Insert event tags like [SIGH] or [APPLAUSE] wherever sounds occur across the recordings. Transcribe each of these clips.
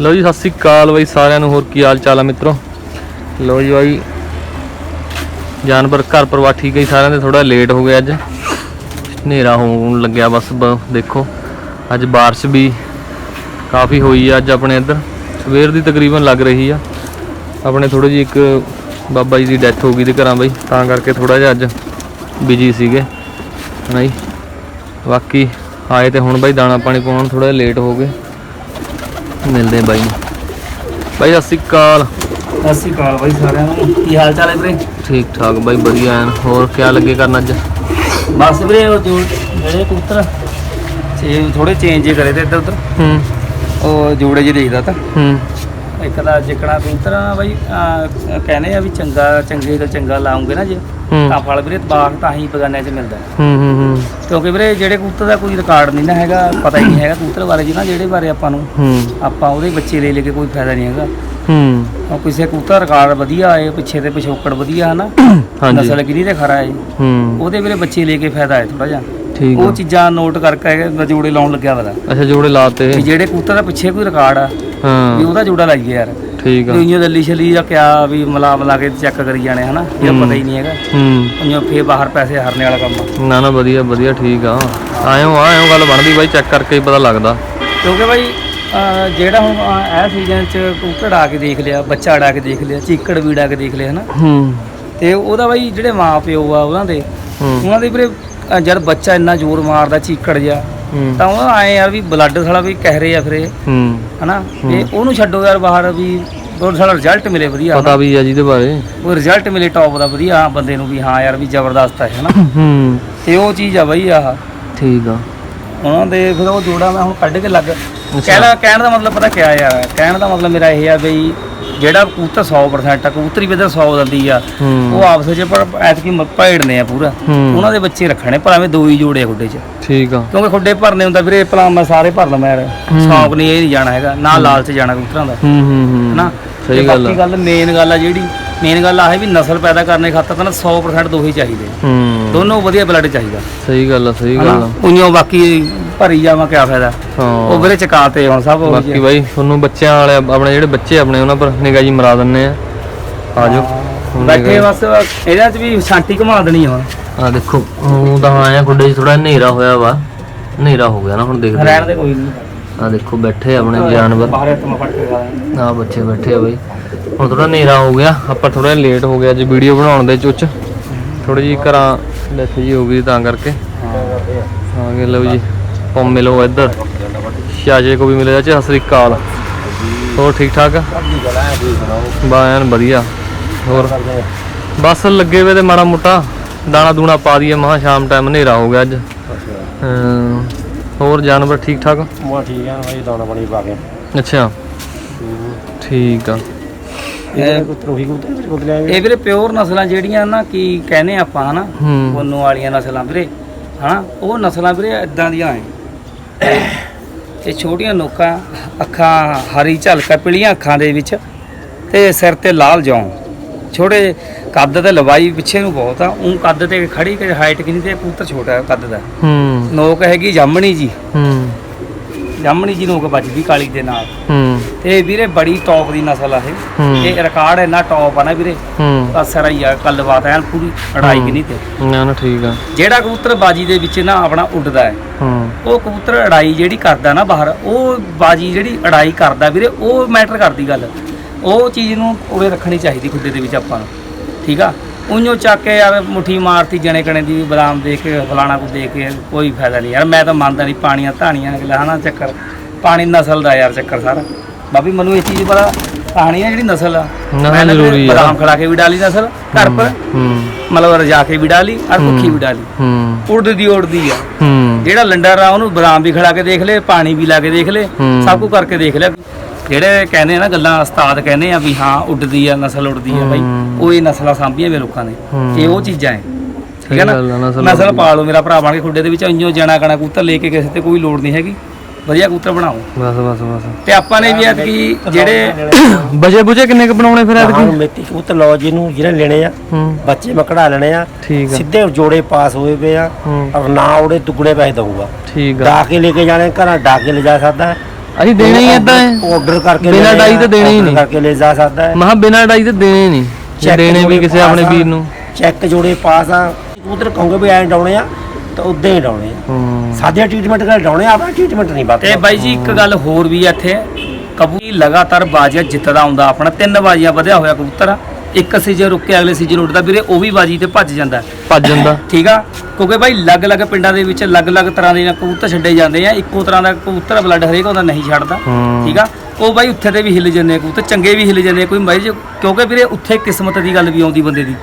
ਲਓ ਜੀ, ਸਤਿ ਸ੍ਰੀ ਅਕਾਲ ਬਾਈ, ਸਾਰਿਆਂ ਨੂੰ ਹੋਰ ਕੀ ਹਾਲ ਚਾਲ ਆ ਮਿੱਤਰੋ? ਲਓ ਜੀ ਬਾਈ, ਜਾਨਵਰ ਘਰ ਪਰਿਵਾਰ ਠੀਕ ਹੈ ਸਾਰਿਆਂ ਦੇ ਥੋੜਾ ਲੇਟ ਹੋ ਗਿਆ ਅੱਜ। ਹਨੇਰਾ ਹੋਣ ਲੱਗਿਆ ਬਸ, ਬ- ਦੇਖੋ, ਅੱਜ ਬਾਰਿਸ਼ ਵੀ ਕਾਫੀ ਹੋਈ ਆ ਅੱਜ ਆਪਣੇ ਇੱਧਰ। ਸਵੇਰ ਦੀ ਤਕਰੀਬਨ ਲੱਗ ਰਹੀ ਆ। ਆਪਣੇ ਥੋੜੀ ਜਿਹੀ ਇੱਕ ਬਾਬਾ ਜੀ ਦੀ ਡੈਥ ਹੋ ਗਈ ਤੇ ਘਰਾਂ ਬਾਈ, ਤਾਂ ਕਰਕੇ ਥੋੜਾ ਜਿਹਾ ਅੱਜ ਬਿਜ਼ੀ ਸੀਗੇ। ਹਨਾ ਜੀ? ਬਾਕੀ ਆਏ ਤੇ ਹੁਣ ਬਾਈ, ਦਾਣਾ ਪਾਣੀ ਪਾਉਣ ਥੋੜਾ ਲੇਟ ਹੋ ਗਏ। ਮਿਲਦੇ ਆ ਬਾਈ ਨੂੰ। ਬਾਈ ਸਤਿ ਸ਼੍ਰੀ ਅਕਾਲ। ਸਤਿ ਸ਼੍ਰੀ ਅਕਾਲ ਬਾਈ ਸਾਰਿਆਂ ਨੂੰ। ਕੀ ਹਾਲ ਚਾਲ ਹੈ ਵੀਰੇ? ਠੀਕ ਠਾਕ ਬਾਈ ਵਧੀਆ ਐਨ। ਹੋਰ ਕਿਆ ਲੱਗੇ ਕਰਨ ਅੱਜ? ਬਸ ਵੀਰੇ ਉਹ ਜੋ ਜਿਹੜੇ ਕਬੂਤਰ ਚੇ ਥੋੜੇ ਚੇਂਜ ਕਰੇ ਤੇ ਇੱਧਰ ਉੱਧਰ ਹੂੰ। ਉਹ ਜੋੜੇ ਜਿਹੇ ਦੇਖਦਾ ਤਾਂ। ਹੂੰ। ਇੱਕ ਦਾ ਜਿਕਣਾ ਕਬੂਤਰ ਬਾਈ ਅਹ, ਕਹਿੰਦੇ ਆ ਵੀ ਚੰਗਾ ਚੰਗੇ ਦਾ ਚੰਗਾ ਲਾਉਂਗੇ ਨਾ ਜੇ ਹੂੰ। ਤਾਂ ਫਲ ਵੀਰੇ ਬਾਗ ਤਾਂ ਹੀ ਬਗਾਨਿਆਂ 'ਚ ਮਿਲਦਾ। ਹੂੰ ਹੂੰ ਹੂੰ। ਕਿਉਂਕਿ ਵੀਰੇ ਜਿਹੜੇ ਕਬੂਤਰ ਦਾ ਕੋਈ ਰਿਕਾਰਡ ਨਹੀਂ ਨਾ ਹੈਗਾ ਪਤਾ ਹੀ ਨਹੀਂ ਹੈਗਾ ਕਬੂਤਰ ਬਾਰੇ ਜੀ ਨਾ ਜਿਹੜੇ ਬਾਰੇ ਆਪਾਂ ਨੂੰ। ਹੂੰ। ਆਪਾਂ ਉਹਦੇ ਬੱਚੇ ਲੈ ਲੈ ਕੇ ਕੋਈ ਫਾਇਦਾ ਨਹੀਂ ਹੈਗਾ। ਹੂੰ। ਉਹ ਕਿਸੇ ਕਬੂਤਰ ਰਿਕਾਰਡ ਵਧੀਆ ਆਏ ਪਿੱਛੇ ਤੇ ਪਿਛੋਕੜ ਵਧੀਆ ਹਨਾ [COUGHS] ਹਾਂਜੀ। ਨਸਲ ਕਿਹਦੀ ਤੇ ਖਰਾ ਹੈ ਹੂੰ। ਉਹਦੇ ਵੀਰੇ ਬੱਚੇ ਲੈ ਕੇ ਫਾਇਦਾ ਹੈ ਥੋੜਾ ਜਿਹਾ। ਠੀਕ ਉਹ ਆ। ਚੀਜ਼ਾਂ ਨੋਟ ਕਰਕੇ ਮੈਂ ਜੋੜੇ ਲਾਉਣ ਲੱਗਿਆ ਵਦਾ ਅੱਛਾ ਜੋੜੇ ਲਾਤੇ ਵੀ ਜਿਹੜੇ ਕਬੂਤਰ ਦਾ ਪਿੱਛੇ ਕੋਈ ਰਿਕਾਰਡ ਆ ਵੀ ਹਾਂ ਉਹਦਾ ਜੋੜਾ ਲਾਈਏ ਯਾਰ। ਠੀਕ ਆ। ਦੁਨੀਆ ਦੱਲੀ ਛਲੀ ਜਾਂ ਕਿਆ ਵੀ ਮਲਾ ਮਲਾ ਕੇ ਚੈੱਕ ਕਰੀ ਜਾਣੇ ਹਨਾ? ਇਹ। ਪਤਾ ਹੀ ਨਹੀਂ ਹੈਗਾ। ਹੂੰ। ਉਹਨੂੰ ਫੇਰ ਬਾਹਰ ਪੈਸੇ ਹਰਨੇ ਵਾਲਾ ਕੰਮ ਆ। ਨਾ ਨਾ ਵਧੀਆ ਵਧੀਆ ਠੀਕ ਆ। ਆਇਓ ਆਇਓ ਗੱਲ ਬਣਦੀ ਬਾਈ ਚੈੱਕ ਕਰਕੇ ਹੀ ਪਤਾ ਲੱਗਦਾ। ਕਿਉਂਕਿ ਅਹ ਜਿਹੜਾ ਹੁਣ ਇਹ ਸੀਜ਼ਨ ਚ ਕਬੂਤਰ ਡਾ ਕੇ ਦੇਖ ਲਿਆ ਬੱਚਾ ਡਾ ਕੇ ਦੇਖ ਲਿਆ ਚੀਕੜ ਵੀ ਡਾ ਕੇ ਦੇਖ ਲਿਆ ਹਨਾ? ਹੂੰ। ਤੇ ਉਹਦਾ ਭਾਈ ਜਿਹੜੇ ਮਾਂ ਪਿਓ ਆ ਉਹਨਾਂ ਦੇ ਉਹਨਾਂ ਦੇ ਵੀਰੇ ਅਹ ਜਦ ਬੱਚਾ ਇੰਨਾ ਜ਼ੋਰ ਮਾਰਦਾ ਚੀਕੜ ਜਿਹਾ ਹੂੰ। ਤਾਂ ਉਹ ਆਏ ਯਾਰ ਵੀ ਬਲੱਡ ਸਾਲਾ ਵੀ ਕਹਿ ਰਹੇ ਆ ਫਿਰ। ਇਹ ਹੂੰ। ਹਨਾ? ਤੇ ਉਹਨੂੰ ਛੱਡੋ ਯਾਰ ਬਾਹਰ ਵੀ ਉਹ ਸਾਡਾ ਰਿਜ਼ਲਟ ਮਿਲੇ ਵਧੀਆ ਪਤਾ ਵੀ ਆ ਜਿਹਦੇ ਬਾਰੇ। ਉਹ ਰਿਜ਼ਲਟ ਮਿਲੇ ਟੌਪ ਦਾ ਵਧੀਆ ਬੰਦੇ ਨੂੰ ਵੀ ਹਾਂ ਯਾਰ ਵੀ ਜ਼ਬਰਦਸਤ ਹੈ ਹਨਾ? ਹੂੰ। ਤੇ ਉਹ ਚੀਜ਼ ਆ ਬਈ ਆਹ। ਠੀਕ ਆ। ਉਹਨਾਂ ਦੇ ਫਿਰ ਉਹ ਜੋੜਾ ਮੈਂ ਹੁਣ ਕੱਢ ਕੇ ਲੱਗ ਕਹਿਣਾ ਕਹਿਣ ਦਾ ਮਤਲਬ ਪਤਾ ਕਿਆ ਯਾਰ ਕਹਿਣ ਦਾ ਮਤਲਬ ਮੇਰਾ ਇਹ ਆ ਬਈ ਜਿਹੜਾ ਕਬੂਤਰ 100% ਆ ਕਬੂਤਰੀ ਵੀ ਤਾਂ 100 ਦਿੰਦੀ ਆ। ਉਹ ਆਪਸ ਵਿੱਚ ਪਰ ਐਤਕੀ ਭੇੜਨੇ ਆ ਪੂਰਾ। ਉਹਨਾਂ ਦੇ ਬੱਚੇ ਰੱਖਣੇ ਭਾਵੇਂ ਦੋ ਹੀ ਜੋੜੇ ਖੁੱਡੇ 'ਚ। ਠੀਕ ਆ। ਕਿਉਂਕਿ ਖੁੱਡੇ ਭਰਨੇ ਹੁੰਦਾ ਵੀਰੇ ਭਲਾ ਮੈਂ ਸਾਰੇ ਭਰ ਲਵਾਂ ਯਾਰ। ਸ਼ੌਕ ਨਹੀਂ ਇਹ ਨਹੀਂ ਜਾਣਾ ਹੈਗਾ। ਨਾ ਲਾਲਚ ਜਾਣਾ ਕਬੂਤਰਾਂ ਦਾ। ਹੂੰ ਹੂੰ ਹੂੰ। ਹਨਾ? ਸਹੀ ਗੱਲ ਬਾਕੀ ਆ ਗੱਲ ਮੇਨ ਗੱਲ ਆ ਜਿਹੜੀ ਮੇਨ ਗੱਲ ਆ ਹੈ ਵੀ ਨਸਲ ਪੈਦਾ ਕਰਨੇ ਖਾਤਰ ਤਾਂ ਨਾ 100% ਦੋਹੇ ਚਾਹੀਦੇ। ਹੂੰ। ਦੋਨੋਂ ਵਧੀਆ ਬਲੱਡ ਚਾਹੀਦਾ। ਸਹੀ ਗੱਲ ਆ ਸਹੀ ਗੱਲ ਆ। ਉਈਓ ਬਾਕੀ ਭਰੀ ਜਾਵਾਂ ਕਿਆ ਫਾਇਦਾ? ਉਹ ਹਾਂ ਵੀਰੇ ਚਕਾਤੇ ਹੁਣ ਸਭ ਉਹੀ ਬਾਕੀ ਆ। ਬਾਈ ਤੁਹਾਨੂੰ ਬੱਚਿਆਂ ਵਾਲੇ ਆਪਣੇ ਜਿਹੜੇ ਬੱਚੇ ਆਪਣੇ ਉਹਨਾਂ ਪਰ ਨਿਗਾਹ ਜੀ ਮਰਾ ਦਿੰਨੇ ਆ। ਆ ਜਾਓ ਹੁਣ ਬੈਠੇ ਬਸ ਇਹਦੇ ਚ ਵੀ ਛਾਂਟੀ ਘੁਮਾ ਦੇਣੀ ਆ ਹੁਣ। ਆ ਦੇਖੋ ਉਹ ਤਾਂ ਆਇਆ ਖੁੱਡੇ 'ਚ ਥੋੜਾ ਹਨੇਰਾ ਹੋਇਆ ਵਾ। ਹਨੇਰਾ ਹੋ ਗਿਆ ਨਾ ਹੁਣ ਦੇਖਦੇ ਰਹਿਣ ਦੇ ਕੋਈ ਨਹੀਂ ਆ ਦੇਖੋ ਬੈਠੇ ਆਪਣੇ ਜਾਨਵਰ। ਬਾਹਰ ਮਾ ਫੜ ਕੇ ਗਾ ਆ ਬੱਚੇ ਬੈਠੇ ਆ ਬਈ। ਹੁਣ ਥੋੜਾ ਹਨੇਰਾ ਹੋ ਗਿਆ ਆਪਾਂ ਥੋੜਾ ਲੇਟ ਹੋ ਗਿਆ ਅੱਜ ਵੀਡੀਓ ਬਣਾਉਣ ਦੇ ਚੁੱਚ ਥੋੜੀ ਜੀ ਘਰਾਂ ਡੈਥ ਜੀ ਹੋ ਗਈ ਤਾਂ ਕਰਕੇ। ਆ ਗਏ ਲਓ ਜੀ। ਪੰਮ ਮਿਲੋ ਇੱਧਰ। ਸ਼ਾਜੇ ਕੋ ਵੀ ਮਿਲੇ ਚਾਚੇ ਸਤਿ ਸ੍ਰੀ ਅਕਾਲ। ਹੋਰ ਠੀਕ ਠਾਕ ਬਾਇਨ ਵਧੀਆ। ਹੋਰ? ਬਸ ਲੱਗੇ ਵੇ ਤੇ ਮਾੜਾ ਮੋਟਾ। ਦਾਣਾ ਦੂਣਾ ਪਾ ਦਈਏ ਮਹਾ ਸ਼ਾਮ ਟਾਈਮ ਹਨੇਰਾ ਹੋ ਗਿਆ ਅੱਜ। ਹੋਰ ਜਾਨਵਰ ਠੀਕ ਠਾਕ? ਮਾ ਠੀਕ ਆ ਭਾਈ ਦਾਣਾ ਪਾਣੀ ਪਾ ਕੇ। ਅੱਛਾ। ਠੀਕ ਆ। ਇਹ ਇਹ ਵੀਰੇ ਪਿਓਰ ਨਸਲਾਂ ਜਿਹੜੀਆਂ ਨਾ ਕੀ ਕਹਿੰਦੇ ਆਪਾਂ ਹਨਾ? ਉਹਨੂੰ ਵਾਲੀਆਂ ਨਸਲਾਂ ਵੀਰੇ ਹਨਾ? ਉਹ ਨਸਲਾਂ ਵੀਰੇ ਇਦਾਂ ਦੀਆਂ ਐ ਇਹ ਛੋਟੀਆਂ ਨੋਕਾਂ ਅੱਖਾਂ ਹਰੀ ਝਲਕਾ ਪੀਲੀਆਂ ਅੱਖਾਂ ਦੇ ਵਿੱਚ ਤੇ ਸਿਰ ਤੇ ਲਾਲ ਜੌਂ। ਛੋਟੇ ਕੱਦ ਤੇ ਲੰਬਾਈ ਪਿੱਛੇ ਨੂੰ ਬਹੁਤ ਆ। ਉਹ ਕੱਦ ਤੇ ਖੜੀ ਕਿ ਹਾਈਟ ਕਿੰਨੀ ਤੇ ਪੁੱਤਰ ਛੋਟਾ ਕੱਦ ਦਾ। ਹੂੰ। ਨੋਕ ਹੈਗੀ ਜਾਮਣੀ ਜੀ। ਹੂੰ। ਜਾਮਣੀ ਜੀ ਨੋਕ ਵੱਜਦੀ ਕਾਲੀ ਦੇ ਨਾਲ। ਹੂੰ। ਤੇ ਵੀਰੇ ਬੜੀ ਟੌਪ ਦੀ ਨਸਲ ਆ ਇਹ। ਇਹ ਰਿਕਾਰਡ ਇੰਨਾ ਟੌਪ ਆ ਨਾ ਵੀਰੇ। ਹੂੰ। ਅਸਰ ਹੀ ਆ ਕੱਲਬਾਤ ਐਨ ਪੂਰੀ ਅੜਾਈ ਕਿ ਨਹੀਂ ਤੇ ਨਾ ਨਾ ਠੀਕ ਆ। ਜਿਹੜਾ ਕਬੂਤਰ ਬਾਜੀ ਦੇ ਵਿੱਚ ਨਾ ਆਪਣਾ ਉੱਡਦਾ ਹੈ। ਹੂੰ। ਉਹ ਕਬੂਤਰ ਅੜਾਈ ਜਿਹੜੀ ਕਰਦਾ ਨਾ ਬਾਹਰ ਉਹ ਬਾਜੀ ਜਿਹੜੀ ਅੜਾਈ ਕਰਦਾ ਵੀਰੇ ਉਹ ਮੈਟਰ ਕਰਦੀ ਗੱਲ। ਉਹ ਚੀਜ਼ ਨੂੰ ਉਰੇ ਰੱਖਣੀ ਚਾਹੀਦੀ ਖੁੱਡੇ ਦੇ ਵਿੱਚ ਆਪਾਂ ਨੂੰ। ਠੀਕ ਆ? ਉਈਓ ਚੱਕ ਕੇ ਯਾਰ ਮੁਠੀ ਮਾਰਤੀ ਜਣੇ ਕਣੇ ਦੀ ਬਦਾਮ ਦੇ ਕੇ ਫਲਾਣਾ ਕੋ ਦੇ ਕੇ ਕੋਈ ਫਾਇਦਾ ਨਹੀਂ ਯਾਰ। ਮੈਂ ਤਾਂ ਮੰਨਦਾ ਨਹੀਂ ਪਾਣੀਆਂ ਧਾਣੀਆਂ ਅਗਲਾ ਹਨਾ ਚੱਕਰ। ਪਾਣੀ ਨਸਲ ਦਾ ਯਾਰ ਚੱਕਰ ਸਾਰਾ। ਬਾਬੀ ਮੈਨੂੰ ਇਹ ਚੀਜ਼ ਪਤਾ ਕਹਾਣੀ ਆ ਜਿਹੜੀ ਨਸਲ ਆ। ਮੈਂ ਜ਼ਰੂਰੀ ਆ। ਬਦਾਮ ਖੜਾ ਕੇ ਵੀ ਡਾਲੀ ਨਸਲ ਘਰ ਪਰ। ਮਤਲਬ ਰਜਾ ਕੇ ਵੀ ਡਾਲੀ ਔਰ ਭੁੱਖੀ ਵੀ ਡਾਲੀ। ਉੜਦੀ ਉੜਦੀ ਆ। ਜਿਹੜਾ ਲੰਡਰ ਆ ਉਹਨੂੰ ਬਦਾਮ ਵੀ ਖੜਾ ਕੇ ਦੇਖ ਲੈ ਪਾਣੀ ਵੀ ਲਾ ਕੇ ਦੇਖ ਲੈ। ਸਭ ਕੁਝ ਕਰਕੇ ਦੇਖ ਲਿਆ ਜਿਹੜੇ ਕਹਿੰਦੇ ਆ ਨਾ ਗੱਲਾਂ ਉਸਤਾਦ ਕਹਿੰਦੇ ਆ ਵੀ ਹਾਂ ਉੱਡਦੀ ਆ ਨਸਲ ਉੱਡਦੀ ਆ ਬਾਈ। ਉਹ ਇਹ ਨਸਲਾਂ ਸਾਂਭੀਆਂ ਵੇ ਲੋਕਾਂ ਨੇ। ਇਹ ਉਹ ਚੀਜ਼ਾਂ ਐ। ਠੀਕ ਹੈ ਨਾ? ਨਸਲ। ਪਾਲੋ ਮੇਰਾ ਭਰਾ ਬਣ ਕੇ ਖੁੱਡੇ ਦੇ ਵਿੱਚ ਇੰਜੋ ਜਣਾ ਕਣਾ ਕੂਤਰ ਲੈ ਕੇ ਕਿਸੇ ਤੇ ਕੋਈ ਲੋੜ ਨਹੀਂ ਹੈਗੀ। ਵਧੀਆ ਕੂਤਰ ਬਣਾਓ। ਬਸ ਬਸ ਬਸ। ਤੇ ਆਪਾਂ ਨੇ ਵੀ ਐਤਕੀ ਜਿਹੜੇ ਬਜੇ ਬੁਜੇ ਕਿੰਨੇ ਕ ਬਣਾਉਣੇ ਫਿਰ ਐਤਕੀ? ਮੇਤੀ ਕਬੂਤਰ ਲਓ ਜਿਹਨੂੰ ਜਿਹਨੇ ਲੈਣੇ ਆ ਬੱਚੇ ਮੈਂ ਕਢਾ ਲੈਣੇ ਆ। ਸਿੱਧੇ ਜੋੜੇ ਪਾਸ ਹੋਏ ਪਏ ਆ। ਔਰ ਨਾ ਉਹਦੇ ਦੁੱਗਣੇ ਪੈਸੇ ਦਊਗਾ। ਠੀਕ ਆ। ਡਾ ਕੇ ਲੈ ਕੇ ਜਾਣੇ ਘਰਾਂ ਡਾ ਕੇ ਲੈ ਜਾ ਸਕਦਾ। ਅਸੀਂ ਦੇਣੇ ਹੀ ਏਦਾਂ ਹੈ ਆਰਡਰ ਕਰਕੇ ਬਿਨਾਂ ਡਾਈ ਤੇ ਦੇਣੇ ਹੀ order ਨਹੀਂ। ਕਰਕੇ ਲੈ ਜਾ ਸਕਦਾ ਹੈ। ਮਹਾ ਬਿਨਾਂ ਡਾਈ ਤੇ ਦੇਣੇ ਨਹੀਂ। ਜੇ ਚੈੱਕ ਦੇਣੇ ਵੀ ਕਿਸੇ ਆਪਣੇ ਵੀਰ ਨੂੰ। ਚੈੱਕ ਜੋੜੇ ਪਾਸ ਆ। ਉਧਰ ਕਹੋਗੇ ਵੀ ਐਂ ਡਾਉਣੇ ਆ ਤਾਂ ਉਦਾਂ ਹੀ ਡਾਉਣੇ ਆ। ਹੂੰ। ਸਾਦੇ ਟ੍ਰੀਟਮੈਂਟ ਕਰ ਡਾਉਣੇ ਆ ਆਪਣਾ ਟ੍ਰੀਟਮੈਂਟ ਨਹੀਂ ਬਾਤ ਤੇ ਬਾਈ ਜੀ ਇੱਕ ਗੱਲ ਹੋਰ ਵੀ ਆ ਇੱਥੇ। ਕਬੂਤਰ ਲਗਾਤਾਰ ਬਾਜ਼ੀਆਂ ਜਿੱਤਦਾ ਆਉਂਦਾ ਆਪਣਾ। ਤਿੰਨ ਬਾਜ਼ੀਆਂ ਵਧਿਆ ਹੋਇਆ ਕਬੂਤਰ ਆ। ਇੱਕ ਸੀਜ਼ਨ ਰੁੱਕ ਕੇ ਅਗਲੇ ਸੀਜ਼ਨ ਉੱਡਦਾ ਵੀਰੇ ਉਹ ਵੀ ਬਾਜੀ ਤੇ ਭੱਜ ਜਾਂਦਾ। ਭੱਜ ਜਾਂਦਾ। ਠੀਕ ਆ? ਕਿਉਂਕਿ ਭਾਈ ਅਲੱਗ-ਅਲੱਗ ਪਿੰਡਾਂ ਦੇ ਵਿੱਚ ਅਲੱਗ-ਅਲੱਗ ਤਰ੍ਹਾਂ ਦੇ ਕਬੂਤਰ ਛੱਡੇ ਜਾਂਦੇ ਆ ਇੱਕੋ ਤਰ੍ਹਾਂ ਦਾ ਕਬੂਤਰ ਬਲੱਡ ਹਰੇਕ ਉਹਦਾ ਨਹੀਂ ਛੱਡਦਾ। ਠੀਕ ਆ? ਉਹ ਬਾਈ ਉੱਥੇ ਤੇ ਵੀ ਹਿੱਲ ਜਾਂਦੇ ਆ ਕਬੂਤਰ ਚੰਗੇ ਵੀ ਹਿੱਲ ਜਾਂਦੇ ਕੋਈ ਜੀ ਕਿਉਂਕਿ ਵੀਰੇ ਉੱਥੇ ਕਿਸਮਤ ਦੀ ਗੱਲ ਵੀ ਆਉਂਦੀ ਬੰਦੇ ਦੀ।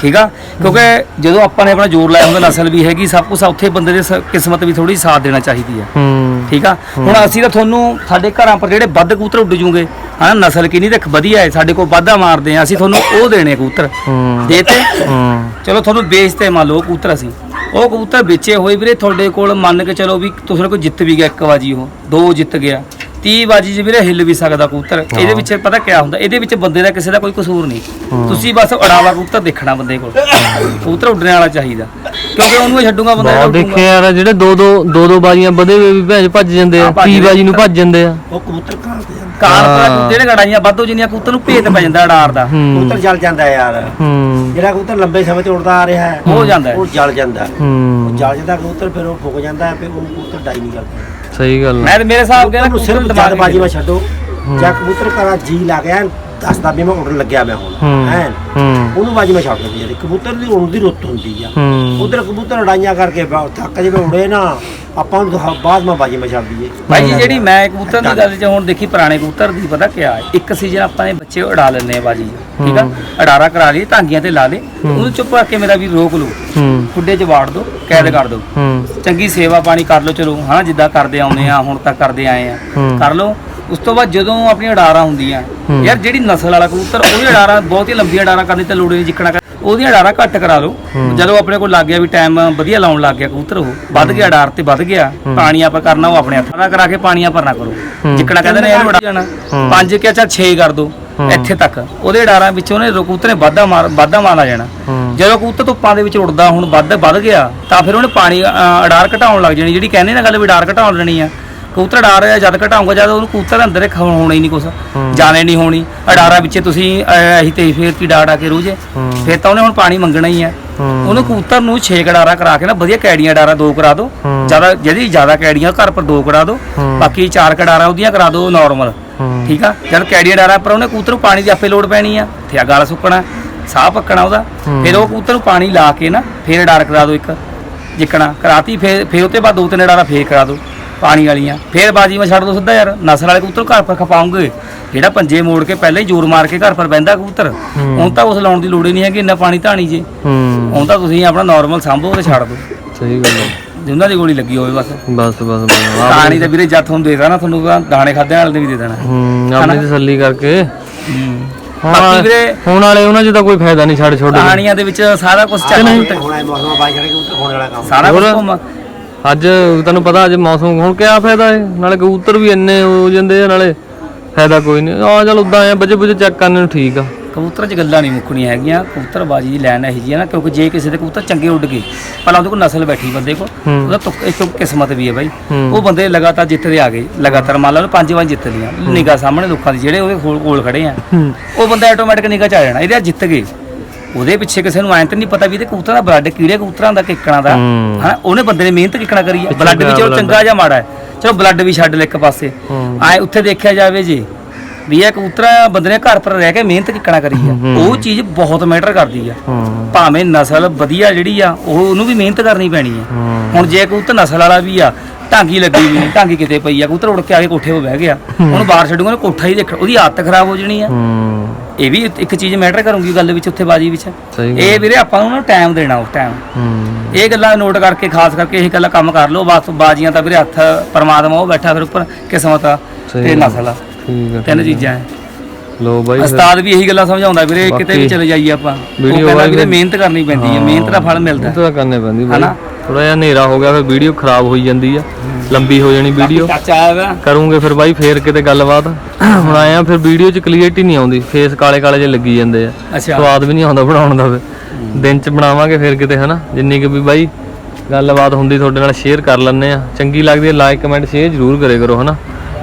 ਠੀਕ ਆ? ਕਿਉਂਕਿ ਜਦੋਂ ਆਪਾਂ ਨੇ ਆਪਣਾ ਜ਼ੋਰ ਲਾਇਆ ਹੁੰਦਾ ਨਸਲ ਵੀ ਹੈਗੀ ਸਭ ਕੁਝ ਉੱਥੇ ਬੰਦੇ ਦੇ ਸ- ਕਿਸਮਤ ਵੀ ਥੋੜੀ ਸਾਥ ਦੇਣਾ ਚਾਹੀਦੀ ਆ। ਹੂੰ। ਠੀਕ ਆ? ਹੁਣ ਅਸੀਂ ਤਾਂ ਤੁਹਾਨੂੰ ਸਾਡੇ ਘਰਾਂ ਪਰ ਜਿਹੜੇ ਵੱਧ ਕਬੂਤਰ ਉੱਡ ਜੂਗੇ ਹਨਾ ਨਸਲ ਕਿੰਨੀ ਦੇਖ ਵਧੀਆ ਹੈ ਸਾਡੇ ਕੋਲ ਵਾਧਾ ਮਾਰਦੇ ਆ ਅਸੀਂ ਤੁਹਾਨੂੰ ਉਹ ਦੇਣੇ ਕਬੂਤਰ। ਹੂੰ। ਦੇਤੇ ਹੂੰ। ਚਲੋ ਤੁਹਾਨੂੰ ਵੇਚਤੇ ਮੰਨ ਲਓ ਕਬੂਤਰ ਅਸੀਂ। ਉਹ ਕਬੂਤਰ ਵੇਚੇ ਹੋਏ ਵੀਰੇ ਤੁਹਾਡੇ ਕੋਲ ਮੰਨ ਕੇ ਚਲੋ ਵੀ ਤੁਸੀਂ ਕੋਈ ਜਿੱਤ ਵੀ ਗਿਆ ਇੱਕ ਵਾਜੀ ਉਹ ਦੋ ਜਿੱਤ ਗਿਆ। 30 ਵਾਜੀ 'ਚ ਵੀਰੇ ਹਿੱਲ ਵੀ ਸਕਦਾ ਕਬੂਤਰ। ਇਹਦੇ ਵਿੱਚ ਪਤਾ ਕਿਆ ਹੁੰਦਾ ਇਹਦੇ ਵਿੱਚ ਬੰਦੇ ਦਾ ਕਿਸੇ ਦਾ ਕੋਈ ਕਸੂਰ ਨਹੀਂ। ਤੁਸੀਂ ਬਸ ਉਡਾਵਾ ਕਬੂਤਰ ਦੇਖਣਾ ਬੰਦੇ ਕੋਲ। ਕਬੂਤਰ ਉੱਡਣ ਵਾਲਾ ਚਾਹੀਦਾ। ਕਿਉਂਕਿ ਉਹਨੂੰ ਹੀ ਛੱਡੂਗਾ ਬੰਦਾ ਬਹੁਤ ਜਿਹੜਾ ਦੇਖੇ ਯਾਰ ਜਿਹੜੇ ਦੋ ਦੋ ਦੋ ਦੋ ਬਾਜੀਆਂ ਵਧੇ ਹੋਏ ਵੀ ਭੈਣ ਭੱਜ ਜਾਂਦੇ ਆ ਹਾਂ, ਭੱਜ ਜਾਂਦੇ ਬਾਜੀ ਨੂੰ ਭੱਜ ਜਾਂਦੇ ਆ। ਉਹ ਕਬੂਤਰ ਕਾਂ ਤੇ ਜਾਂਦਾ। ਕਾਰ ਹਾਂ। ਕੁੱਤੇ ਨੇ ਗੜਾਈਆਂ ਵਾਧੋ ਜਿੰਨੀਆਂ ਕਬੂਤਰ ਨੂੰ ਭੇਤ ਪੈ ਜਾਂਦਾ ਅਡਾਰ ਦਾ। ਹੂੰ। ਕਬੂਤਰ ਜਲ ਜਾਂਦਾ ਯਾਰ। ਹੂੰ। ਜਿਹੜਾ ਕਬੂਤਰ ਲੰਬੇ ਸਮੇਂ ਤੋਂ ਉੜਦਾ ਆ ਰਿਹਾ ਹੈ ਹੋ ਜਾਂਦਾ। ਹੈ। ਉਹ ਜਲ ਜਾਂਦਾ। ਉਹ ਹੂੰ ਜਲ ਜਾਂਦਾ ਕਬੂਤਰ ਫਿਰ ਉਹ ਫੁੱਕ ਜਾਂਦਾ ਹੈ, ਫਿਰ ਉਹ ਕਬੂਤਰ ਡਾਈ ਨਹੀਂ ਕਰਦਾ। ਸਹੀ ਗੱਲ ਆ। ਮੈਂ ਤੇ ਮੇਰੇ ਹਿਸਾਬ ਨਾਲ ਉਹਨੂੰ ਸਿਰਫ ਦਿਮਾਗ ਜਦ ਬਾਜੀ ਮੈਂ ਛੱਡੋ। ਜਾਂ ਕਬੂਤਰ ਕਰਾ ਜੀ ਲੱਗ ਗਿਆ ਦੱਸਦਾ ਵੀ ਮੈਂ ਉੜਨ ਲੱਗਿਆ ਮੈਂ ਹੁਣ ਹੂੰ ਉਹਨੂੰ ਬਾਜੀ ਮੈਂ ਛੱਡ ਦਿੰਦੀ ਯਾਰ ਕਬੂਤਰ ਦੀ ਉੜਨ ਦੀ ਰੁੱਤ ਹੁੰਦੀ ਆ। ਉਧਰ ਕਬੂਤਰ ਉਡਾਈਆਂ ਕਰਕੇ ਥੱਕ ਜਿਵੇਂ ਉੜੇ ਨਾ ਆਪਾਂ ਨੂੰ ਬਾਅਦ ਮੈਂ ਬਾਜੀ ਮੈਂ ਛੱਡ ਦਈਏ। ਭਾਈ ਜੀ ਜਿਹੜੀ ਮੈਂ ਕਬੂਤਰ ਦੀ ਗੱਲ ਚ ਹੁਣ ਦੇਖੀ ਪੁਰਾਣੇ ਕਬੂਤਰ ਦੀ ਪਤਾ ਕਿਆ ਇੱਕ ਸੀਜ਼ਨ ਆਪਾਂ ਨੇ ਬੱਚੇ ਉਡਾ ਲੈਂਦੇ ਆ ਬਾਜੀ। ਠੀਕ ਆ? ਅਡਾਰਾ ਕਰਾ ਲਈ ਟਾਂਗੀਆਂ ਤੇ ਲਾ ਲੇ ਉਹਨੂੰ ਚੁੱਪ ਕਰਕੇ ਮੇਰਾ ਵੀ ਰੋਕ ਲਓ। ਖੁੱਡੇ 'ਚ ਵਾੜ ਦਿਓ ਕੈਦ ਕਰ ਦਿਓ ਹੂੰ। ਚੰਗੀ ਸੇਵਾ ਪਾਣੀ ਕਰ ਲਓ ਚਲੋ ਹਾਂ ਜਿੱਦਾਂ ਕਰਦੇ ਆਉਂਦੇ ਆ ਹੁਣ ਤੱਕ ਕਰਦੇ ਆਏ ਆ। ਕਰ ਲਓ। ਉਸ ਤੋਂ ਬਾਅਦ ਜਦੋਂ ਆਪਣੀ ਅਡਾਰਾਂ ਹੁੰਦੀਆਂ। ਯਾਰ ਜਿਹੜੀ ਨਸਲ ਵਾਲਾ ਕਬੂਤਰ ਉਹਦੀ ਅਡਾਰਾਂ ਬਹੁਤ ਹੀ ਲੰਬੀਆਂ ਅਡਾਰਾਂ ਕਰਨੀ ਤੇ ਲੋੜੇ ਜਿੱਕਣਾ ਉਹਦੀਆਂ ਅਡਾਰਾਂ ਘੱਟ ਕਰਾ ਲਓ। ਜਦੋਂ ਆਪਣੇ ਕੋਲ ਲੱਗ ਗਿਆ ਵੀ ਟਾਈਮ ਵਧੀਆ ਲਾਉਣ ਲੱਗ ਗਿਆ ਕਬੂਤਰ ਉਹ ਵੱਧ ਗਿਆ ਅਡਾਰ ਤੇ ਵੱਧ ਗਿਆ ਪਾਣੀ ਆਪਾਂ ਕਰਨਾ ਉਹ ਆਪਣੇ ਹੱਥਾਂ ਦਾ ਕਰਾ ਕੇ ਪਾਣੀ ਆਪਾਂ ਨਾ ਕਰੋ। ਜਿੱਕਣਾ ਕਹਿੰਦੇ ਨੇ ਇਹਨੂੰ ਉਡਾ ਜਾਣਾ। ਪੰਜ ਕਿਹਾ ਚੱਲ 6 ਕਰ ਦੋ। ਇੱਥੇ ਤੱਕ। ਉਹਦੇ ਅਡਾਰਾਂ ਵਿੱਚ ਉਹਨੇ ਕਬੂਤਰ ਨੇ ਵਾਧਾ ਮਾਰ ਵਾਧਾ ਮਾਰ ਆ ਜਾਣਾ। ਜਦੋਂ ਕਬੂਤਰ ਧੁੱਪਾਂ ਦੇ ਵਿੱਚ ਉੜਦਾ ਹੁਣ ਵੱਧ ਵੱਧ ਗਿਆ ਤਾਂ ਫਿਰ ਉਹਨੇ ਪਾਣੀ ਅਡਾਰ ਘਟਾਉਣ ਲੱਗ ਜਾਣੀ। ਜਿਹੜੀ ਕਹਿੰਦੇ ਨਾ ਗੱਲ ਵੀ ਅਡਾਰ ਘਟਾਉਣ ਲੈਣੀ ਆ। ਕਬੂਤਰ ਅਡਾਰ ਜਦ ਘਟਾਉਂਗਾ ਜਦ ਉਹਨੂੰ ਕਬੂਤਰ ਦੇ ਅੰਦਰ ਖਾਣ ਹੋਣਾ ਹੀ ਨਹੀਂ ਕੁਛ। ਜਾਣੇ ਨਹੀਂ ਹੋਣੀ ਅਡਾਰਾਂ ਵਿੱਚ ਤੁਸੀਂ ਅ, ਅਸੀਂ ਤੇ ਫੇਰ ਕੀ ਡਾੜਾ ਕੇ ਰੂਜੇ ਹੂੰ। ਫਿਰ ਤਾਂ ਉਹਨੇ ਹੁਣ ਪਾਣੀ ਮੰਗਣਾ ਹੀ ਆ ਹੂੰ। ਉਹਨੂੰ ਕਬੂਤਰ ਨੂੰ 6 ਕੜਾਰਾ ਕਰਾ ਕੇ ਨਾ ਵਧੀਆ ਕੈੜੀਆਂ ਡਾਰਾ ਦੋ ਕਰਾ ਦਿਓ ਹੂੰ। ਜ਼ਿਆਦਾ ਜਿਹੜੀ ਜ਼ਿਆਦਾ ਕੈੜੀਆਂ ਘਰ ਪਰ ਦੋ ਕਰਾ ਦਿਓ ਹੂੰ। ਬਾਕੀ ਚਾਰ ਕੜਾਰਾ ਉਹਦੀਆਂ ਕਰਾ ਦਿਓ ਨਾਰਮਲ ਠੀਕ ਆ ਜਦ ਕੈੜੀਆਂ ਡਾਰਾ ਪਰ ਉਹਨੇ ਕਬੂਤਰ ਨੂੰ ਪਾਣੀ ਦੀ ਆਪੇ ਲੋੜ ਪੈਣੀ ਆ ਥਿਆ ਗਾਲ ਸੁੱਕਣਾ ਸਾਹ ਪੱਕਣਾ ਉਹਦਾ। ਫਿਰ ਉਹ ਕਬੂਤਰ ਨੂੰ ਪਾਣੀ ਲਾ ਕੇ ਨਾ ਫੇਰ ਡਾਰ ਕਰਾ ਦਿਓ ਇੱਕ ਜਿੱਕਣਾ ਕਰਾਤੀ ਫੇਰ ਫੇਰ ਉਹਤੇ ਬਾਅਦ ਦੋ ਤਿੰਨ ਡਾਰਾ ਫੇਰ ਕਰਾ ਦਿਓ ਪਾਣੀ ਵਾਲੀਆਂ। ਫੇਰ ਬਾਜੀ ਮੈਂ ਛੱਡ ਦੋ ਸਿੱਧਾ ਯਾਰ। ਨਸਲ ਵਾਲੇ ਕਬੂਤਰ ਘਰ ਪਰ ਖਪਾਉਂਗੇ। ਜਿਹੜਾ ਪੰਜੇ ਮੋੜ ਕੇ ਪਹਿਲਾਂ ਹੀ ਜ਼ੋਰ ਮਾਰ ਕੇ ਘਰ ਪਰ ਬਹਿੰਦਾ ਕਬੂਤਰ। ਹੂੰ। ਹੁਣ ਤਾਂ ਉਸ ਲਾਉਣ ਦੀ ਲੋੜ ਹੀ ਨਹੀਂ ਹੈਗੀ ਇੰਨਾ ਪਾਣੀ ਧਾਣੀ ਜੇ। ਹੂੰ। ਹੁਣ ਤਾਂ ਤੁਸੀਂ ਆਪਣਾ ਨਾਰਮਲ ਸੰਭੋ ਤੇ ਛੱਡ ਦਿਓ ਸਹੀ ਗੱਲ ਆ। ਜਿੰਨਾਂ ਦੀ ਗੋਲੀ ਲੱਗੀ ਹੋਵੇ ਬਸ। ਬਸ ਬਸ ਪਾਣੀ ਤਾਂ ਵੀਰੇ ਜੱਥ ਤੁਹਾਨੂੰ ਦੇ ਦੇਣਾ ਤੁਹਾਨੂੰ ਤਾਂ ਦਾਣੇ ਖਾਦੇ ਵਾਲੇ ਦੇ ਵੀ ਦੇ ਦੇਣਾ। ਹੂੰ ਆਪਣੀ? ਤਸੱਲੀ ਕਰਕੇ। ਬਾਕੀ ਹੁਣ ਵੀਰੇ ਹੁਣ ਵਾਲੇ ਉਹਨਾਂ 'ਚ ਤਾਂ ਕੋਈ ਫਾਇਦਾ ਨਹੀਂ ਛੱਡ ਛੋੜ ਕਹਾਣੀਆਂ ਦੇ ਵਿੱਚ ਸਾਰਾ ਕੁਝ ਚੱਲ। ਹੁਣ ਮੌਸਮ ਬਾਜੀ ਛੱਡ ਕੇ ਹੋਣ ਵਾਲਾ ਕੰਮ। ਸਾਰਾ ਕੁਝ ਅੱਜ ਤੈਨੂੰ ਪਤਾ ਅੱਜ ਮੌਸਮ ਹੁਣ ਕਿਆ ਫਾਇਦਾ ਹੈ ਨਾਲੇ ਕਬੂਤਰ ਵੀ ਇੰਨੇ ਹੋ ਜਾਂਦੇ ਆ ਨਾਲੇ ਫਾਇਦਾ ਕੋਈ ਨਹੀਂ। ਆ ਚਲ ਉਦਾਂ ਆ ਬੱਜੇ ਬੁੱਜੇ ਚੈੱਕ ਕਰਨ ਨੂੰ ਠੀਕ ਆ। ਕਬੂਤਰਾਂ 'ਚ ਗੱਲਾਂ ਨਹੀਂ ਮੁੱਕਣੀਆਂ ਹੈਗੀਆਂ। ਕਬੂਤਰ ਬਾਜੀ ਦੀ ਲੈਣ ਇਹੀ ਜੀ ਹੈ ਨਾ ਕਿਉਂਕਿ ਜੇ ਕਿਸੇ ਦੇ ਕਬੂਤਰ ਚੰਗੇ ਉੱਡ ਗਏ ਪਹਿਲਾਂ ਉਹਦੇ ਕੋਲ ਨਸਲ ਬੈਠੀ ਬੰਦੇ ਕੋਲ। ਉਹਦਾ ਤੁਕ- ਇੱਕ ਕਿਸਮਤ ਵੀ ਹੈ ਬਾਈ। ਉਹ ਬੰਦੇ ਲਗਾਤਾਰ ਜਿੱਤਦੇ ਆ ਗਏ। ਲਗਾਤਾਰ ਮੰਨ ਲਾ ਉਹਨੇ ਪੰਜ ਵਾਰ ਜਿੱਤ ਲੀਆਂ ਨਿਗਾਹ ਸਾਹਮਣੇ ਲੋਕਾਂ ਦੀ ਜਿਹੜੇ ਉਹਦੇ ਕੋਲ ਖੜੇ ਆ। ਉਹ ਬੰਦਾ ਆਟੋਮੈਟਿਕ ਨਿਗਾਹ ਚ ਆ ਜਾਣਾ। ਇਹਦੇ ਜਿੱਤ ਗਏ। ਉਹਦੇ ਪਿੱਛੇ ਕਿਸੇ ਨੂੰ ਐਂ ਤਾਂ ਨਹੀਂ ਪਤਾ ਵੀ ਇਹਦੇ ਕਬੂਤਰਾਂ ਦਾ ਬਲੱਡ ਕਿਹੜੇ ਕਬੂਤਰਾਂ ਦਾ ਕਿੱਕਣਾ ਦਾ। ਹੂੰ। ਹਾਂ ਉਹਨੇ ਬੰਦੇ ਨੇ ਮਿਹਨਤ ਕਿੱਕਣਾ ਕਰੀ ਹੈ ਬਲੱਡ ਵੀ ਚਲੋ। ਚੰਗਾ ਜਾਂ ਮਾੜਾ ਹੈ। ਚਲੋ ਬਲੱਡ ਵੀ ਛੱਡ ਲੈ ਇੱਕ ਪਾਸੇ। ਹੂੰ। ਆਏ ਉੱਥੇ ਦੇਖਿਆ ਜਾਵੇ ਜੀ ਵੀ ਇਹ ਕਬੂਤਰਾਂ ਬੰਦੇ ਨੇ ਘਰ ਪਰ ਰਹਿ ਕੇ ਮਿਹਨਤ ਕਿੱਕਣਾ ਕਰੀ ਹੂੰ। ਉਹ ਚੀਜ਼ ਬਹੁਤ ਮੈਟਰ ਕਰਦੀ ਆ। ਹੂੰ। ਭਾਵੇਂ ਨਸਲ ਵਧੀਆ ਜਿਹੜੀ ਆ ਉਹ ਉਹਨੂੰ ਵੀ ਮਿਹਨਤ ਕਰਨੀ ਪੈਣੀ ਆ। ਹੂੰ। ਹੁਣ ਜੇ ਕਬੂਤਰ ਨਸਲ ਵਾਲਾ ਵੀ ਆ ਢਾਂਗੀ ਲੱਗੀ ਵੀ ਢਾਂਗੀ ਕਿਤੇ ਪਈ ਆ ਕਬੂਤਰ ਉੜ ਕੇ ਆ ਕੇ ਕੋਠੇ 'ਤੇ ਬਹਿ ਗਿਆ। ਹੁਣ ਬਾਹਰ ਛੱਡੂਗਾ ਨਾ ਕੋਠਾ ਹੀ ਦੇਖ ਉਹਦੀ ਆਦਤ ਖਰਾਬ ਹੋ ਜਣੀ ਆ। ਹੂੰ। ਇਹ ਵੀ ਇੱਕ ਚੀਜ਼ ਮੈਟਰ ਕਰੂਗੀ ਗੱਲ ਵਿੱਚ ਉੱਥੇ ਬਾਜੀ ਵਿੱਚ। ਸਹੀ ਗੱਲ ਇਹ ਵੀਰੇ ਆਪਾਂ ਨੂੰ ਨਾ ਟਾਈਮ ਦੇਣਾ ਉਸ ਟਾਈਮ ਹੂੰ। ਇਹ ਗੱਲਾਂ ਨੋਟ ਕਰਕੇ ਖਾਸ ਕਰਕੇ ਇਹ ਗੱਲਾਂ ਕੰਮ ਕਰ ਲਓ ਬਸ ਬਾਜੀਆਂ ਤਾਂ ਵੀਰੇ ਹੱਥ ਪਰਮਾਤਮਾ ਉਹ ਬੈਠਾ ਫਿਰ ਉੱਪਰ ਕਿਸਮਤ ਆ ਸਹੀ ਤੇ ਗੱਲ। ਨਸਲ ਆ। ਠੀਕ ਆ ਤਿੰਨ ਚੀਜ਼ਾਂ ਹੈ ਲੋ ਬਾਈ ਫਿਰ। ਉਸਤਾਦ ਵੀ ਇਹੀ ਗੱਲਾਂ ਸਮਝਾਉਂਦਾ ਵੀਰੇ ਕਿਤੇ ਬਾਕੀ ਵੀ ਚਲੇ ਜਾਈਏ ਆਪਾਂ। ਉਹ ਕਹਿੰਦਾ ਵਾਲੀ ਵੀਰੇ ਮਿਹਨਤ ਕਰਨੀ ਪੈਂਦੀ ਹੈ ਮਿਹਨਤ ਦਾ ਫਲ ਮਿਲਦਾ। ਇਹ ਤਾਂ ਕਰਨੇ ਪੈਂਦੀ ਬਾਈ। ਹਨਾ? ਥੋੜਾ ਜਿਹਾ ਹਨੇਰਾ ਹੋ ਗਿਆ ਫਿਰ ਵੀਡੀਓ ਖਰਾਬ ਹੋਈ ਜਾਂਦੀ ਆ। ਲੰਬੀ ਹੋ ਜਾਣੀ ਵੀਡੀਓ। ਆਇਆ ਕਰੂੰਗੇ ਫਿਰ ਬਾਈ ਫੇਰ ਕਿਤੇ ਗੱਲਬਾਤ। ਹੁਣ ਆਏ ਆ ਫਿਰ ਵੀਡੀਓ 'ਚ ਕਲੀਅਰਟੀ ਨਹੀਂ ਆਉਂਦੀ। ਫੇਸ ਕਾਲੇ ਕਾਲੇ ਜਿਹੇ ਲੱਗੀ ਜਾਂਦੇ ਆ। ਸਵਾਦ ਵੀ ਨਹੀਂ ਆਉਂਦਾ ਬਣਾਉਣ ਦਾ ਫਿਰ। ਦਿਨ 'ਚ ਬਣਾਵਾਂਗੇ ਫਿਰ ਕਿਤੇ ਹਨਾ? ਜਿੰਨੀ ਕਿ ਵੀ ਬਾਈ ਗੱਲਬਾਤ ਹੁੰਦੀ ਤੁਹਾਡੇ ਨਾਲ ਸ਼ੇਅਰ ਕਰ ਲੈਂਦੇ ਆ। ਚੰਗੀ ਲੱਗਦੀ ਹੈ ਲਾਈਕ ਕਮੈਂਟ ਸ਼ੇਅਰ ਜ਼ਰੂਰ ਕਰੇ ਕਰੋ ਹਨਾ?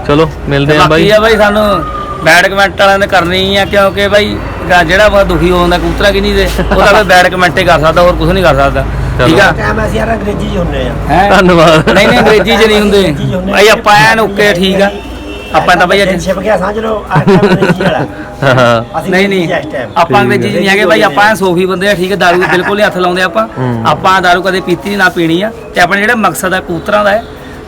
ਚਲੋ ਮਿਲਦੇ ਆ ਬਾਕੀ ਬਾਈ। ਆ ਬਾਈ ਸਾਨੂੰ ਬੈਡ ਕਮੈਂਟ ਵਾਲਿਆਂ ਨੇ ਕਰਨੀ ਆ ਕਿਉਂਕਿ ਬਾਈ ਜਿਹੜਾ ਵਾ ਦੁਖੀ ਹੋ ਜਾਂਦਾ ਕਬੂਤਰਾਂ ਕਿ ਨਹੀਂ ਦੇ ਉਹ ਤਾਂ ਬੈਡ ਕਮੈਂਟ ਹੀ ਕਰ ਸਕਦਾ ਹੋਰ ਕੁਝ ਨਹੀਂ ਕਰ ਸਕਦਾ। ਠੀਕ ਆ? ਟਾਈਮ ਅਸੀਂ ਯਾਰ ਅੰਗਰੇਜ਼ੀ ਚ ਹੁੰਨੇ ਆ। ਹੈਂ? ਧੰਨਵਾਦ। ਨਹੀਂ ਨਹੀਂ ਅੰਗਰੇਜ਼ੀ 'ਚ ਨਹੀਂ ਹੁੰਦੇ। ਭਾਈ ਆਪਾਂ ਐਨ ਓਕੇ ਠੀਕ ਆ। ਆਪਾਂ ਤਾਂ ਬਾਈ ਅੱਜ ਛਿਪ ਗਿਆ ਸਮਝ ਲਓ ਆ ਟਾਈਮ ਅੰਗਰੇਜ਼ੀ ਵਾਲਾ। ਹਾਂ ਅਸੀਂ ਨਹੀਂ ਨਹੀਂ ਅੰਗਰੇਜ਼ੀ ਇਸ time। ਆਪਾਂ ਅੰਗਰੇਜ਼ੀ 'ਚ ਨਹੀਂ ਹੈਗੇ ਬਾਈ ਆਪਾਂ ਐਨ ਸੋਫੀ ਬੰਦੇ ਆ ਠੀਕ ਦਾਰੂ ਬਿਲਕੁਲ ਨਹੀਂ ਹੱਥ ਲਾਉਂਦੇ ਆਪਾਂ। ਹੂੰ। ਆਪਾਂ ਦਾਰੂ ਕਦੇ ਪੀਤੀ ਨਾ ਪੀਣੀ ਆ। ਤੇ ਆਪਣੇ ਜਿਹੜਾ ਮਕਸਦ ਹੈ ਕਬੂਤਰਾਂ ਦਾ ਹੈ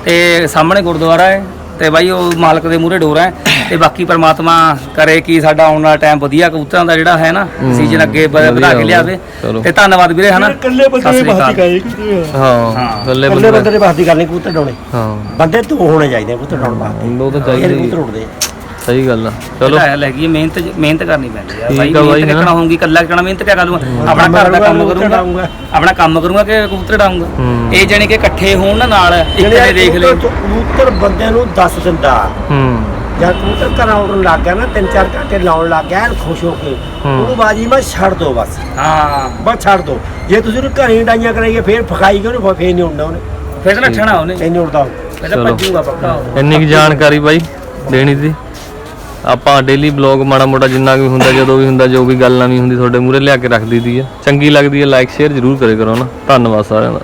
ਤੇ ਸਾਹਮਣੇ ਗੁਰਦੁਆਰਾ ਹੈ ਤੇ ਬਾਈ ਉਹ ਮਾਲਕ ਦੇ ਮੂਹਰੇ ਡੋਰਾ ਹੈ। ਤੇ ਬਾਕੀ ਪ੍ਰਮਾਤਮਾ ਕਰੇ ਕਿ ਸਾਡਾ ਆਉਣ ਵਾਲਾ ਟਾਈਮ ਵਧੀਆ ਕਬੂਤਰਾਂ ਦਾ ਜਿਹੜਾ ਹੈ ਨਾ। ਸੀਜ਼ਨ ਅੱਗੇ ਵਧਾ ਕੇ ਲਿਆਵੇ। ਚਲੋ। ਤੇ ਧੰਨਵਾਦ ਵੀਰੇ ਹਨਾ? ਇਕੱਲੇ ਬੰਦੇ ਸ੍ਰੀ ਬਾਤ ਅਕਾਲ। ਹੀ ਕਰੀ ਹਾਂ ਹਾਂ। ਗੱਲੇ ਇਕੱਲੇ ਬੰਦੇ ਬੰਦੇ ਦੇ ਬਾਤ ਦੀ ਗੱਲ ਨਹੀਂ ਕਬੂਤਰ ਡਾਉਣੇ। ਹਾਂ। ਬੰਦੇ ਦੋ ਹੋਣੇ ਚਾਹੀਦੇ ਕਬੂਤਰ ਡਾਉਣ ਵਾਸਤੇ। ਉਹ ਤਾਂ ਇਹ ਚਾਹੀਦਾ ਕਬੂਤਰ ਹੀ ਉੱਡਦੇ ਸਹੀ ਗੱਲ ਆ। ਚਲੋ। ਚਲੋ ਲੱਗੀ ਮਿਹਨਤ ਮਿਹਨਤ ਕਰਨੀ ਪੈਂਦੀ ਆ। ਠੀਕ ਬਾਈ ਆ ਬਾਈ, ਮਿਹਨਤ। ਕਰਨਾ ਹੋਊਗੀ ਕੱਲਾ ਕਰਨਾ ਮਿਹਨਤ ਕਿਆ ਕਰ ਲੂੰਗਾ ਆਪਣਾ ਘਰ ਦਾ ਕੰਮ ਕਰੂੰਗਾ। ਆਪਣਾ ਕੰਮ ਕਰੂੰਗਾ ਕਿ ਕਬੂਤਰ ਡਾਉਂਗਾ ਹੂੰ। ਇਹ ਜਾਣੀ ਕਿ ਇਕੱਠੇ ਹੋਣ ਨਾ ਨਾਲ ਇੱਕ ਨੇ ਦੇਖ ਲੈ ਕਬੂਤਰ ਬੰਦੇ ਨੂੰ ਦੱਸ ਦਿੰਦਾ। ਹੂੰ। ਜਦ ਕਬੂਤਰ ਘਰਾਂ ਉੱਡਣ ਲੱਗ ਗਿਆ ਨਾ ਤਿੰਨ ਚਾਰ ਘੰਟੇ ਲਾਉਣ ਲੱਗ ਗਿਆ ਐਨ ਖੁਸ਼ ਹੋ ਕੇ। ਉਹਨੂੰ ਬਾਜੀ ਮੈਂ ਛੱਡ ਦੋ ਬਸ। ਹਾਂ। ਬਸ ਛੱਡ ਦੋ। ਜੇ ਤੁਸੀਂ ਉਹਨੂੰ ਘਰੇ ਡਾਈਆਂ ਕਰਾਈਏ ਫੇਰ ਫਖਾਈ ਕਿਉਂ ਨਹੀਂ ਫੇਰ ਨਹੀਂ ਉੱਡਦਾ ਉਹਨੇ। ਫਿਰ ਨੱਠਣਾ ਉਹਨੇ। ਫੇਰ ਨਹੀਂ ਤਾਂ ਚਲੋ। ਭੱਜੂਗਾ ਪੱਕਾ ਉਹ। ਇੰਨੀ ਕੁ ਜਾਣਕਾਰੀ ਬਾਈ ਦੇਣੀ ਸੀ। ਆਪਾਂ ਡੇਲੀ ਬਲੌਗ ਮਾੜਾ ਮੋਟਾ ਜਿੰਨਾ ਵੀ ਹੁੰਦਾ ਜਦੋਂ ਵੀ ਹੁੰਦਾ ਜੋ ਵੀ ਗੱਲ ਨਵੀਂ ਹੁੰਦੀ ਤੁਹਾਡੇ ਮੂਹਰੇ ਲਿਆ ਕੇ ਰੱਖ ਦਈਦੀ ਆ। ਚੰਗੀ ਲੱਗਦੀ ਹੈ ਲਾਈਕ ਸ਼ੇਅਰ ਜ਼ਰੂਰ ਕਰੇ ਕਰੋ ਨਾ। ਧੰਨਵਾਦ ਸਾਰਿਆਂ ਦਾ।